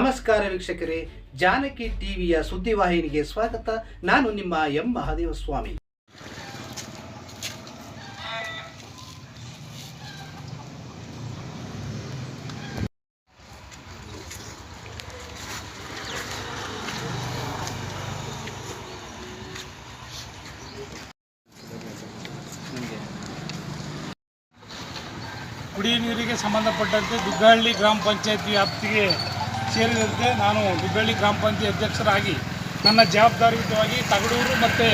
ನಮಸ್ಕಾರ ವೀಕ್ಷಕರೇ, ಜಾನಕಿ ಟಿವಿಯ ಸುದ್ದಿವಾಹಿನಿಗೆ ಸ್ವಾಗತ. ನಾನು ನಿಮ್ಮ ಎಂ. ಮಹಾದೇವ ಸ್ವಾಮಿ ಕುಡಿಯುವ ನೀರಿಗೆ ಸಂಬಂಧಪಟ್ಟಂತೆ ದುಗ್ಗಹಳ್ಳಿ ಗ್ರಾಮ ಪಂಚಾಯತಿ ವ್ಯಾಪ್ತಿಗೆ ಸೇರಿದಂತೆ ನಾನು ಹುಬ್ಬಳ್ಳಿ ಗ್ರಾಮ ಪಂಚಾಯತಿ ಅಧ್ಯಕ್ಷರಾಗಿ ನನ್ನ ಜವಾಬ್ದಾರಿಯುತವಾಗಿ ತಗಡೂರು ಮತ್ತು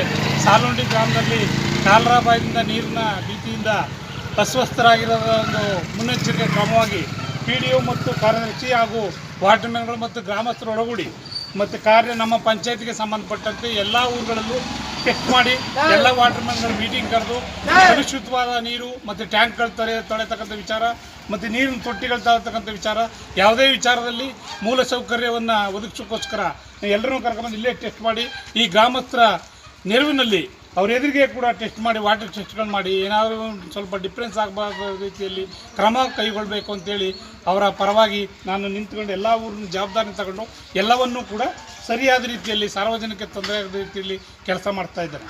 ಸಾಲುಂಡಿ ಗ್ರಾಮದಲ್ಲಿ ಕಾಲರಾಬಾಯಿಂದ ನೀರಿನ ಭೀತಿಯಿಂದ ಅಸ್ವಸ್ಥರಾಗಿರೋ ಒಂದು ಮುನ್ನೆಚ್ಚರಿಕೆ ಕ್ರಮವಾಗಿ ಪಿ ಡಿ ಒ ಮತ್ತು ಕಾರ್ಯದರ್ಶಿ ಹಾಗೂ ವಾರ್ಡ್ಮೆನ್ಗಳು ಮತ್ತು ಗ್ರಾಮಸ್ಥರು ಒಳಗೂಡಿ ಮತ್ತು ಕಾರ್ಯ ನಮ್ಮ ಪಂಚಾಯತಿಗೆ ಸಂಬಂಧಪಟ್ಟಂತೆ ಎಲ್ಲ ಊರುಗಳಲ್ಲೂ ಟೆಸ್ಟ್ ಮಾಡಿ ಎಲ್ಲ ವಾಟರ್ ಮ್ಯಾನ್ಗಳು ಮೀಟಿಂಗ್ ಕರೆದು ಕಲುಷಿತವಾದ ನೀರು ಮತ್ತು ಟ್ಯಾಂಕ್ಗಳು ತೊಳೆ ತೊಳೆತಕ್ಕಂಥ ವಿಚಾರ ಮತ್ತು ನೀರಿನ ತೊಟ್ಟಿಗಳು ತಳತಕ್ಕಂಥ ವಿಚಾರ ಯಾವುದೇ ವಿಚಾರದಲ್ಲಿ ಮೂಲ ಸೌಕರ್ಯವನ್ನು ಒದಗಿಸೋಕ್ಕೋಸ್ಕರ ಎಲ್ಲರನ್ನೂ ಕರ್ಕೊಂಡು ಇಲ್ಲೇ ಟೆಸ್ಟ್ ಮಾಡಿ ಈ ಗ್ರಾಮಸ್ಥರ ನೆರವಿನಲ್ಲಿ ಅವ್ರ ಎದುರಿಗೆ ಕೂಡ ಟೆಸ್ಟ್ ಮಾಡಿ ವಾಟರ್ ಟೆಸ್ಟ್ಗಳು ಮಾಡಿ ಏನಾದರೂ ಒಂದು ಸ್ವಲ್ಪ ಡಿಫ್ರೆನ್ಸ್ ಆಗಬಾರ್ದ ರೀತಿಯಲ್ಲಿ ಕ್ರಮ ಕೈಗೊಳ್ಳಬೇಕು ಅಂತೇಳಿ ಅವರ ಪರವಾಗಿ ನಾನು ನಿಂತ್ಕೊಂಡು ಎಲ್ಲ ಊರಿನ ಜವಾಬ್ದಾರಿ ತಗೊಂಡು ಎಲ್ಲವನ್ನೂ ಕೂಡ ಸರಿಯಾದ ರೀತಿಯಲ್ಲಿ ಸಾರ್ವಜನಿಕ ತೊಂದರೆ ಆಗದ ರೀತಿಯಲ್ಲಿ ಕೆಲಸ ಮಾಡ್ತಾ ಇದ್ದಾರೆ.